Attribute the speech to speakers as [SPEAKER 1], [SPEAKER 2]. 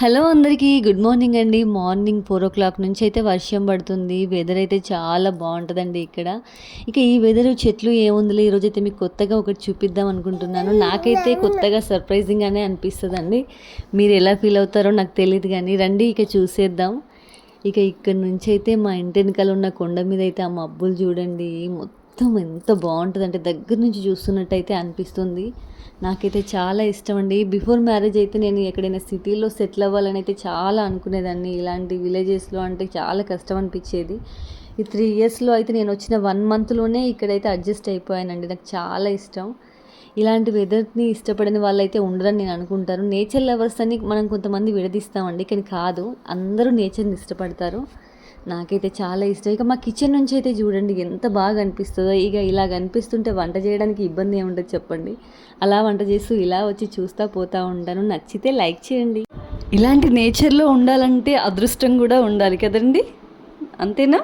[SPEAKER 1] Hello అందరికీ good morning అండి. Morning four o'clock నుంచి అయితే వర్షం పడుతుంది. వెదర్ అయితే చాలా బాగుంటుందండి ఇక్కడ. ఇక ఈ వెదర్ చెట్లు ఏముందిలే ఈరోజు అయితే మీకు కొత్తగా ఒకటి చూపిద్దాం అనుకుంటున్నాను. నాకైతే కొత్తగా సర్ప్రైజింగ్గానే అనిపిస్తుందండి. మీరు ఎలా ఫీల్ అవుతారో నాకు తెలియదు కానీ రండి ఇక చూసేద్దాం. ఇక ఇక్కడ నుంచి అయితే మా ఇంటి వెనకాల ఉన్న కొండ మీద అయితే ఆ మబ్బులు చూడండి. మొత్తం మొత్తం ఎంత బాగుంటుందంటే దగ్గర నుంచి చూస్తున్నట్టయితే అనిపిస్తుంది. నాకైతే చాలా ఇష్టం అండి బిఫోర్ మ్యారేజ్ అయితే నేను ఎక్కడైనా సిటీలో సెటిల్ అవ్వాలని అయితే చాలా అనుకునేదాన్ని. ఇలాంటి విలేజెస్లో అంటే చాలా కష్టం అనిపించేది. ఈ త్రీ ఇయర్స్లో అయితే నేను వచ్చిన వన్ మంత్లోనే ఇక్కడైతే అడ్జస్ట్ అయిపోయానండి. నాకు చాలా ఇష్టం. ఇలాంటి వెదర్ని ఇష్టపడని వాళ్ళైతే ఉండరని నేను అనుకుంటాను నేచర్ లవర్స్ అని మనం కొంతమంది విడదీస్తామండి. కానీ కాదు అందరూ నేచర్ని ఇష్టపడతారు. నాకైతే చాలా ఇష్టం. ఇక మా కిచెన్ నుంచి అయితే చూడండి ఎంత బాగా అనిపిస్తుందో. ఇక ఇలా కనిపిస్తుంటే వంట చేయడానికి ఇబ్బంది ఏముండదు చెప్పండి. అలా వంట చేస్తూ ఇలా వచ్చి చూస్తూ పోతూ ఉంటాను. నచ్చితే లైక్ చేయండి. ఇలాంటి నేచర్లో ఉండాలంటే అదృష్టం కూడా ఉండాలి కదండి. అంతేనా?